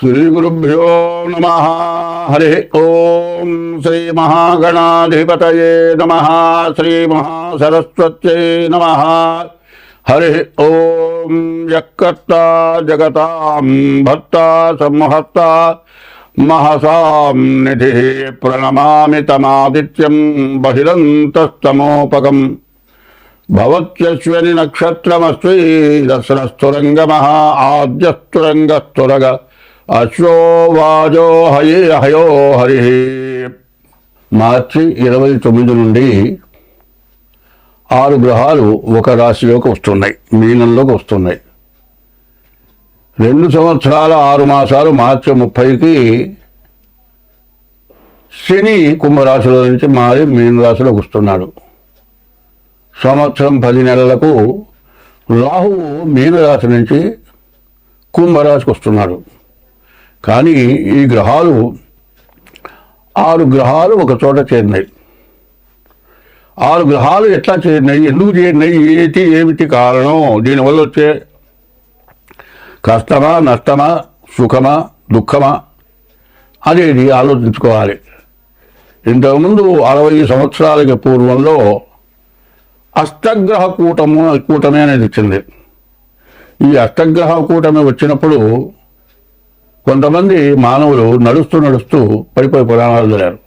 శ్రీగురుభ్యో నమ హరి ఓం శ్రీ మహాగణాధిపతయే నమ శ్రీ మహాసరస్వత్యై నమ హరి ఓం యక్కర్త జగతాం భర్త సంహర్త మహసాం నిధి ప్రణమామి తమాదిత్యం బహిరంతస్తమోపకం భవత్యశ్వని నక్షత్రమస్వి దశరస్థురంగమః ఆద్యస్థురంగస్థురగ అశ్వో వాజో హయే హయో హరి. మార్చి ఇరవై తొమ్మిది నుండి ఆరు గ్రహాలు ఒక రాశిలోకి వస్తున్నాయి మీనంలోకి వస్తున్నాయి. రెండు సంవత్సరాల ఆరు మాసాలు మార్చి ముప్పైకి శని కుంభరాశిలో నుంచి మారి మీన రాశిలోకి వస్తున్నాడు. సంవత్సరం పది నెలలకు రాహువు మీనరాశి నుంచి కుంభరాశికి వస్తున్నాడు. కానీ ఈ గ్రహాలు ఆరు గ్రహాలు ఒక చోట చేరినాయి. ఆరు గ్రహాలు ఎట్లా చేరినాయి? ఎందుకు చేరినాయి? ఏటి ఏమిటి కారణం? దీనివల్ల వచ్చే కష్టమా నష్టమా సుఖమా దుఃఖమా? అనేది ఆలోచించుకోవాలి. ఇంతకుముందు అరవై సంవత్సరాలకి పూర్వంలో అష్టగ్రహ కూటము కూటమి అనేది వచ్చింది. ఈ అష్టగ్రహ కూటమి వచ్చినప్పుడు కొంతమంది మానవులు నడుస్తూ నడుస్తూ పడిపోయి ప్రాణాలు చదివారు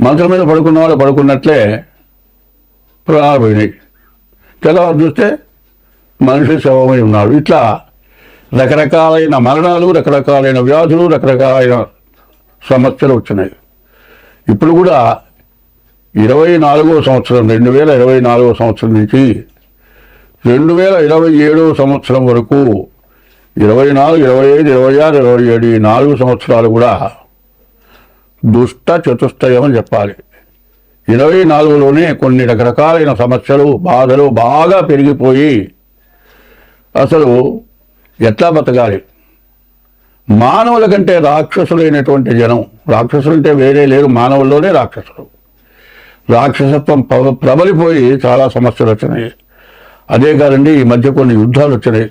మంచం మీద పడుకున్న వాళ్ళు పడుకున్నట్లే ప్రాణాలు పోయినాయి. తెల్లవారు చూస్తే మనిషి శవమై ఉన్నాడు. ఇట్లా రకరకాలైన మరణాలు రకరకాలైన వ్యాధులు రకరకాలైన సమస్యలు వచ్చినాయి. ఇప్పుడు కూడా ఇరవై నాలుగో సంవత్సరం రెండు వేల ఇరవై నాలుగో సంవత్సరం నుంచి రెండు వేల ఇరవై ఏడో సంవత్సరం వరకు ఇరవై నాలుగు ఇరవై ఐదు ఇరవై ఆరు ఇరవై ఏడు ఈ నాలుగు సంవత్సరాలు కూడా దుష్ట చతుష్టయం అని చెప్పాలి. ఇరవై నాలుగులోనే కొన్ని రకరకాలైన సమస్యలు బాధలు బాగా పెరిగిపోయి అసలు ఎట్లా బతకాలి? మానవుల కంటే రాక్షసులైనటువంటి జనం రాక్షసులు అంటే వేరే లేరు మానవుల్లోనే రాక్షసులు. రాక్షసత్వం ప్రబలిపోయి చాలా సమస్యలు వచ్చినాయి. అదే కాదండి ఈ మధ్య కొన్ని యుద్ధాలు వచ్చినాయి.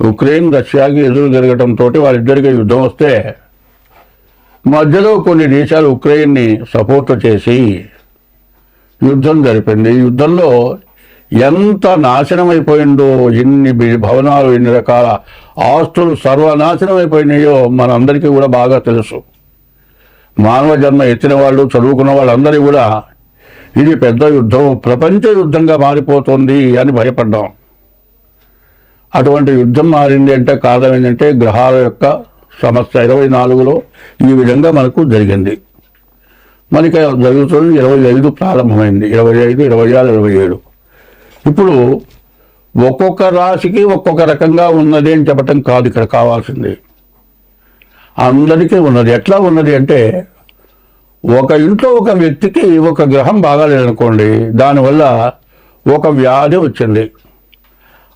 ఉక్రెయిన్ రష్యాకి ఎదురు జరగడంతో వాళ్ళిద్దరికీ యుద్ధం వస్తే మధ్యలో కొన్ని దేశాలు ఉక్రెయిన్ని సపోర్ట్ చేసి యుద్ధం జరిపింది. ఈ యుద్ధంలో ఎంత నాశనం అయిపోయిందో ఎన్ని భవనాలు ఎన్ని రకాల ఆస్తులు సర్వనాశనం అయిపోయినాయో మనందరికీ కూడా బాగా తెలుసు. మానవ జన్మ ఎత్తిన వాళ్ళు చదువుకున్న వాళ్ళందరూ కూడా ఇది పెద్ద యుద్ధం ప్రపంచ యుద్ధంగా మారిపోతుంది అని భయపడ్డాం. అటువంటి యుద్ధం మారింది అంటే కారణం ఏంటంటే గ్రహాల యొక్క సమస్య. ఇరవై నాలుగులో ఈ విధంగా మనకు జరిగింది. మనకి జరుగుతుంది ఇరవై ఐదు ప్రారంభమైంది. ఇరవై ఐదు ఇరవై ఆరు ఇరవై ఏడు. ఇప్పుడు ఒక్కొక్క రాశికి ఒక్కొక్క రకంగా ఉన్నది అని చెప్పటం కాదు ఇక్కడ కావాల్సింది. అందరికీ ఉన్నది. ఎట్లా ఉన్నది అంటే ఒక ఇంట్లో ఒక వ్యక్తికి ఒక గ్రహం బాగాలేదనుకోండి దానివల్ల ఒక వ్యాధి వచ్చింది.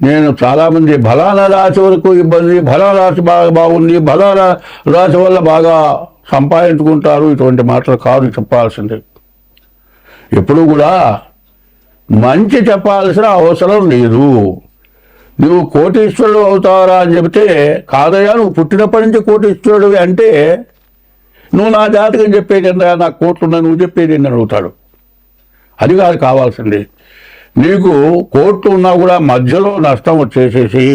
నేను చాలామంది బలాన రాశి వరకు ఇబ్బంది బలాన రాశి బాగా బాగుంది బలాన రాశి వల్ల బాగా సంపాదించుకుంటారు. ఇటువంటి మాటలు కాదు చెప్పాల్సింది. ఎప్పుడు కూడా మంచి చెప్పాల్సిన అవసరం లేదు. నువ్వు కోటీశ్వరుడు అవుతావరా అని చెబితే కాదయ్యా నువ్వు పుట్టినప్పటి నుంచి కోటీశ్వరుడు అంటే నువ్వు నా జాతకం చెప్పేది ఏందా నా కోట్లున్నా నువ్వు చెప్పేది ఏందని అడుగుతాడు. అది కాదు కావాల్సింది. నీకు కోట్లు ఉన్నా కూడా మధ్యలో నష్టం వచ్చేసేసి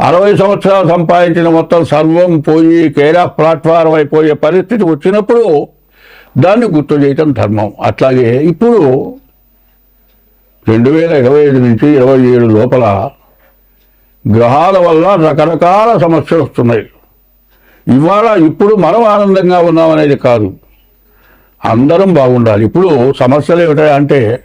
అరవై సంవత్సరాలు సంపాదించిన మొత్తం సర్వం పోయి కేరా ప్లాట్ఫారం అయిపోయే పరిస్థితి వచ్చినప్పుడు దాన్ని గుర్తు చేయటం ధర్మం. అట్లాగే ఇప్పుడు రెండు వేల ఇరవై ఐదు నుంచి ఇరవై ఏడు లోపల గ్రహాల వల్ల రకరకాల సమస్యలు వస్తున్నాయి. ఇవాళ ఇప్పుడు మనం ఆనందంగా ఉన్నామనేది కాదు. అందరం బాగుండాలి. ఇప్పుడు సమస్యలు ఏమిటంటే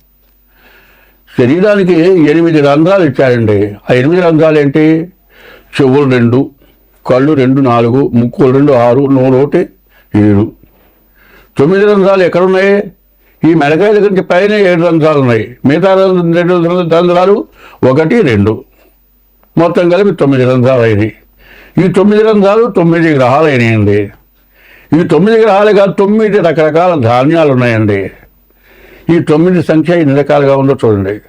శరీరానికి ఎనిమిది రంధ్రాలు ఇచ్చారండి. ఆ ఎనిమిది రంధ్రాలు ఏంటి? చెవులు రెండు కళ్ళు రెండు నాలుగు ముక్కులు రెండు ఆరు నోరు ఒకటి ఏడు. తొమ్మిది రంధ్రాలు ఎక్కడున్నాయి? ఈ మెడకాయ దగ్గర పైన ఏడు రంధ్రాలు ఉన్నాయి. మిగతా రెండు రంధ్రాలు ఒకటి రెండు. మొత్తం కలిపి తొమ్మిది రంధ్రాలు అయినాయి ఈ తొమ్మిది రంధ్రాలు తొమ్మిది గ్రహాలు అయినాయండి ఈ తొమ్మిది గ్రహాలుగా తొమ్మిది రకరకాల ధాన్యాలు ఉన్నాయండి ఈ తొమ్మిది సంఖ్య ఎన్ని రకాలుగా ఉందో చూడండి.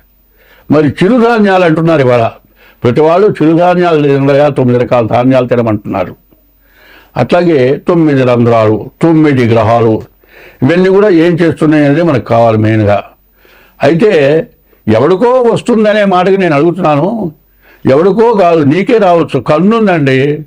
మరి చిరుధాన్యాలు అంటున్నారు ఇవాళ. ప్రతి వాళ్ళు చిరుధాన్యాలు తినగా తొమ్మిది రకాల ధాన్యాలు తినమంటున్నారు. అట్లాగే తొమ్మిది రంధ్రాలు తొమ్మిది గ్రహాలు ఇవన్నీ కూడా ఏం చేస్తున్నాయి అనేది మనకు కావాలి మెయిన్గా. అయితే ఎవడికో వస్తుందనే మాటకి నేను అడుగుతున్నాను. ఎవడికో కాదు నీకే రావచ్చు. కన్నుందండి.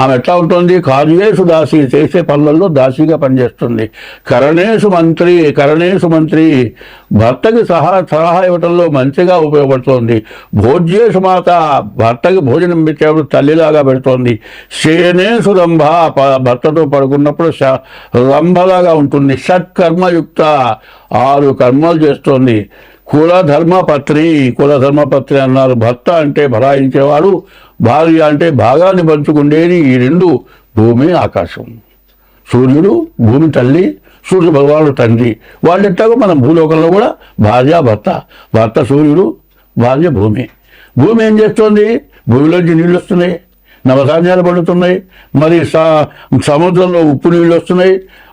ఆమె ఎట్లా ఉంటుంది? కార్యేషు దాసి చేసే పనులలో దాసిగా పనిచేస్తుంది. కరణేశు మంత్రి కరణేశు మంత్రి భర్తకి సహా సలహా ఇవ్వటంలో మంచిగా ఉపయోగపడుతోంది. భోజ్యేషు మాత భర్తకి భోజనం పెట్టేప్పుడు తల్లిలాగా పెడుతోంది. శేనేసు రంభ భర్తతో పడుకున్నప్పుడు రంభలాగా ఉంటుంది. షట్కర్మయుక్త ఆరు కర్మలు చేస్తోంది. కుల ధర్మపత్రి అన్నారు. భర్త అంటే భరాయించేవాడు భార్య అంటే భాగాన్ని పంచుకుండేది ఈ రెండు భూమి ఆకాశం. సూర్యుడు భూమి తల్లి సూర్య భగవానుడు తండ్రి. వాళ్ళెట్టాగో మన భూలోకంలో కూడా భార్య భర్త భర్త సూర్యుడు భార్య భూమి. భూమి ఏం చేస్తోంది? భూమిలోంచి నీళ్ళు వస్తున్నాయి నవధాన్యాలు పడుతున్నాయి మరి స- సముద్రంలో ఉప్పు నీళ్ళు వస్తున్నాయి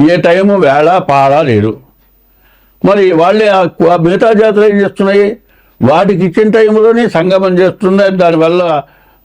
ఏ టైము వేళ పాడ లేదు. మరి వాళ్ళే మిగతా జాతర ఏం చేస్తున్నాయి? వాటికి ఇచ్చిన టైంలోనే సంగమం చేస్తున్నాయి. దానివల్ల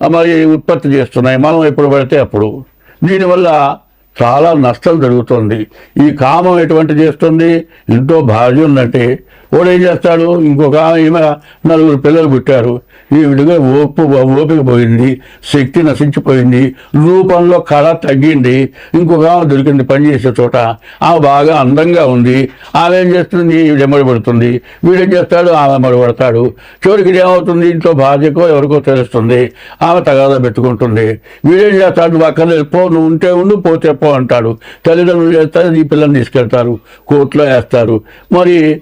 మరి ఉత్పత్తి చేస్తున్నాయి. మనం ఎప్పుడు పడితే అప్పుడు. దీనివల్ల చాలా నష్టం జరుగుతుంది. ఈ కామం ఎటువంటి చేస్తుంది? ఇంట్లో భార్య ఉందంటే వాడు ఏం చేస్తాడు? ఇంకొక ఈమె నలుగురు పిల్లలు పుట్టారు. ఈవిడిగా ఓపు ఓపిక పోయింది శక్తి నశించిపోయింది రూపంలో కళ తగ్గింది ఇంకొక ఆమె దొరికింది పనిచేసే చోట ఆమె బాగా అందంగా ఉంది ఆమె ఏం చేస్తుంది? ఈవిడ ఎమ్మడిపడుతుంది వీడేం చేస్తాడు? ఆమె మడిపడతాడు చివరికి ఏమవుతుంది? ఇంట్లో భార్యకో ఎవరికో తెలుస్తుంది. ఆమె తగాదా పెట్టుకుంటుంది. వీడేం చేస్తాడు? నువ్వు అక్కడ పో నువ్వు ఉంటే ఉండు పోతే పో అంటాడు. తల్లిదండ్రులు చేస్తారు ఈ పిల్లల్ని తీసుకెళ్తారు. కోర్టులో వేస్తారు. మరి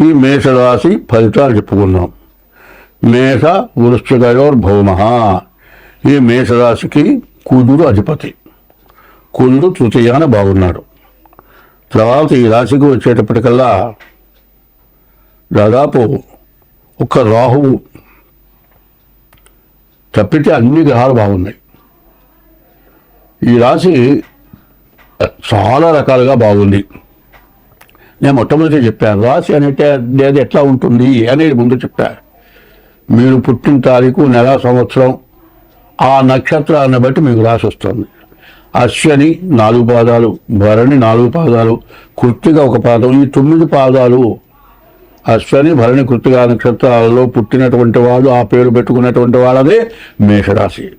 ఈ మేషరాశి ఫలితాలు చెప్పుకున్నాం. మేష వృశ్చికయోర్ భౌమ. ఈ మేషరాశికి కుదురు అధిపతి. కుదురు తృతీయాన బాగున్నాడు. తర్వాత ఈ రాశికి వచ్చేటప్పటికల్లా దాదాపు ఒక రాహువు తప్పితే అన్ని గ్రహాలు బాగున్నాయి. ఈ రాశి చాలా రకాలుగా బాగుంది. నేను మొట్టమొదటి చెప్పాను రాశి అనేది లేదు ఎట్లా ఉంటుంది? అనేది ముందు చెప్పాను మీరు పుట్టిన తారీఖు నెల సంవత్సరం ఆ నక్షత్రాన్ని బట్టి మీకు రాసి వస్తుంది. అశ్వని నాలుగు పాదాలు భరణి నాలుగు పాదాలు కృత్తిక ఒక పాదం. ఈ తొమ్మిది పాదాలు అశ్వని భరణి కృత్తిక నక్షత్రాలలో పుట్టినటువంటి వాడు ఆ పేరు పెట్టుకున్నటువంటి వాళ్ళదే మేషరాశి.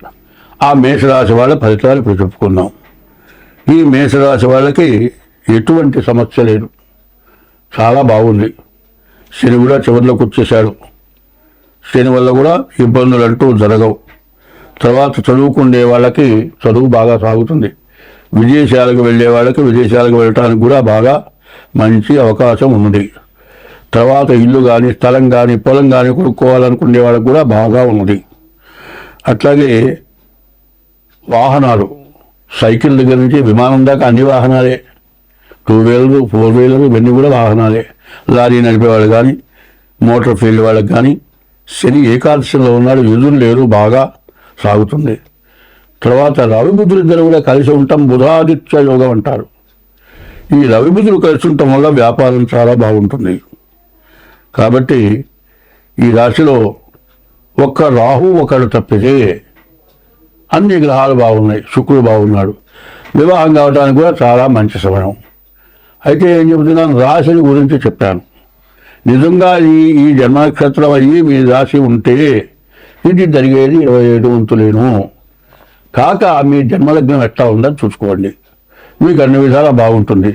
ఆ మేషరాశి వాళ్ళ ఫలితాలు ఇప్పుడు చెప్పుకున్నాం. ఈ మేషరాశి వాళ్ళకి ఎటువంటి సమస్య లేదు. చాలా బాగుంది. శని కూడా చివరిలోకి వచ్చేశాడు శని వల్ల కూడా ఇబ్బందులు అంటూ జరగవు. తర్వాత చదువుకునే వాళ్ళకి చదువు బాగా సాగుతుంది. విదేశాలకు వెళ్ళే వాళ్ళకి విదేశాలకు వెళ్ళటానికి కూడా బాగా మంచి అవకాశం ఉంది. తర్వాత ఇల్లు కానీ స్థలం కానీ పొలం కానీ కొనుక్కోవాలనుకునే వాళ్ళకి కూడా బాగా ఉంది అట్లాగే వాహనాలు సైకిల్ దగ్గర నుంచి విమానం దాకా అన్ని వాహనాలే. టూ వీలర్ ఫోర్ వీలర్ ఇవన్నీ కూడా వాహనాలే. లారీ నడిపేవాళ్ళు కానీ మోటార్ ఫీల్డ్ వాళ్ళకి కానీ శని ఏకాదశిలో ఉన్నాడు ఎదురు లేరు బాగా సాగుతుంది. తర్వాత రవిబుద్ధులు ఇద్దరు కూడా కలిసి ఉంటాం బుధాదిత్య యోగం అంటారు. ఈ రవిబుద్ధులు కలిసి ఉండటం వల్ల వ్యాపారం చాలా బాగుంటుంది. కాబట్టి ఈ రాశిలో ఒక్క రాహు ఒకడు తప్పితే అన్ని గ్రహాలు బాగున్నాయి శుక్రుడు బాగున్నాడు. వివాహం కావడానికి కూడా చాలా మంచి సమయం. అయితే ఏం చెబుతున్నాను? రాశిని గురించి చెప్పాను. నిజంగా ఈ ఈ జన్మ నక్షత్రం అయ్యి మీ రాశి ఉంటే ఇది జరిగేది ఇరవై ఏడు వంతులేను. కాక మీ జన్మలగ్నం ఎట్లా ఉందని చూసుకోండి. మీకు అన్ని విధాలా బాగుంటుంది.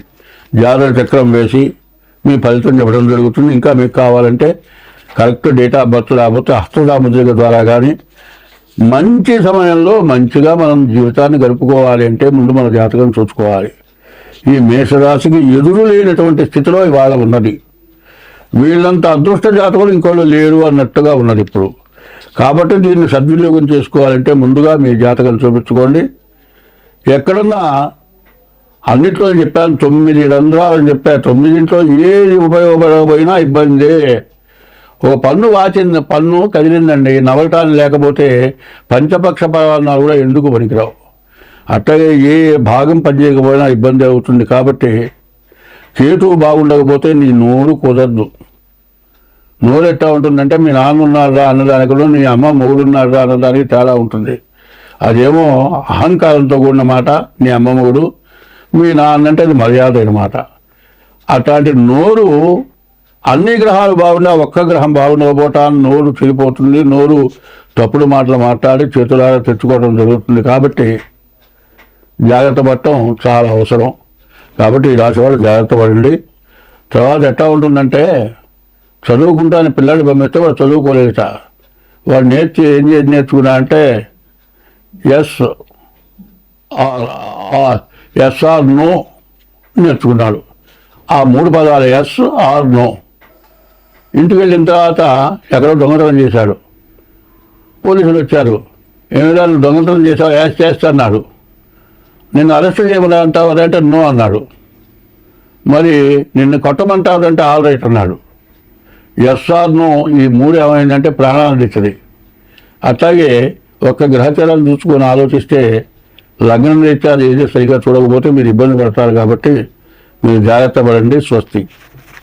జాతర చక్రం వేసి మీ ఫలితం చెప్పడం జరుగుతుంది. ఇంకా మీకు కావాలంటే కరెక్ట్ డేట్ ఆఫ్ బర్త్ లేకపోతే హస్తదాముద్రిక ద్వారా కానీ మంచి సమయంలో మంచిగా మనం జీవితాన్ని గడుపుకోవాలి అంటే ముందు మన జాతకం చూసుకోవాలి. ఈ మేషరాశికి ఎదురు లేనటువంటి స్థితిలో ఇవాళ ఉన్నది. వీళ్ళంత అదృష్ట జాతకులు ఇంకోళ్ళు లేరు అన్నట్టుగా ఉన్నది ఇప్పుడు. కాబట్టి దీన్ని సద్వినియోగం చేసుకోవాలంటే ముందుగా మీ జాతకం చూపించుకోండి. ఎక్కడన్నా అన్నిట్లో చెప్పాను తొమ్మిది రంధ్రాలని చెప్పాను తొమ్మిదింట్లో ఏది ఉపయోగపడకపోయినా ఇబ్బందే. ఒక పన్ను వాచింది పన్ను కదిలిందండి నవలటాన్ని లేకపోతే పంచపక్ష పరాలు కూడా ఎందుకు పనికిరావు? అట్లాగే ఏ భాగం పనిచేయకపోయినా ఇబ్బంది అవుతుంది కాబట్టి చేతు బాగుండకపోతే నీ నోరు కుదరదు. నోరు ఎట్లా ఉంటుందంటే మీ నాన్న ఉన్నారా కూడా నీ అమ్మ మొగుడున్నారా అన్నదానికి తేడా ఉంటుంది. అదేమో అహంకారంతో కూడిన మాట నీ అమ్మ మొగుడు మీ నాన్న అంటే అది మర్యాద అనమాట అట్లాంటి నోరు అన్ని గ్రహాలు బాగున్నా ఒక్క గ్రహం బాగుండకపోవటం నోరు చెడిపోతుంది నోరు తప్పుడు మాటలు మాట్లాడి చేతులారా తెచ్చుకోవడం జరుగుతుంది కాబట్టి జాగ్రత్త పడటం చాలా అవసరం. కాబట్టి ఈ రాశి వాళ్ళు జాగ్రత్త పడండి. తర్వాత ఎట్లా ఉంటుందంటే చదువుకుంటాను పిల్లలు పంపిస్తే వాడు చదువుకోలేట వాడు నేర్చి ఏం చేసి నేర్చుకున్నా అంటే ఎస్ ఎస్ఆర్ నో నేర్చుకున్నాడు. ఆ మూడు పదాలు ఎస్ ఆర్ నో. ఇంటికి వెళ్ళిన తర్వాత ఎక్కడో దొంగతనం చేశాడు. పోలీసులు వచ్చారు. ఏమైనా దొంగతనం చేశావు? యాస్ చేస్తాన్నాడు నిన్ను అరెస్ట్ చేయమని అంటావు అదంటే నో అన్నాడు. మరి నిన్ను కొట్టమంటాడంటే ఆల్ రైట్ అన్నాడు. ఎస్ఆర్ నో ఈ మూడు ఏమైందంటే ప్రాణాలు ఇచ్చింది అట్లాగే ఒక్క గ్రహచారాన్ని చూసుకొని ఆలోచిస్తే లగ్నం రీత్యాలు ఏది సరిగా చూడకపోతే మీరు ఇబ్బంది పడతారు కాబట్టి మీరు జాగ్రత్త పడండి స్వస్తి.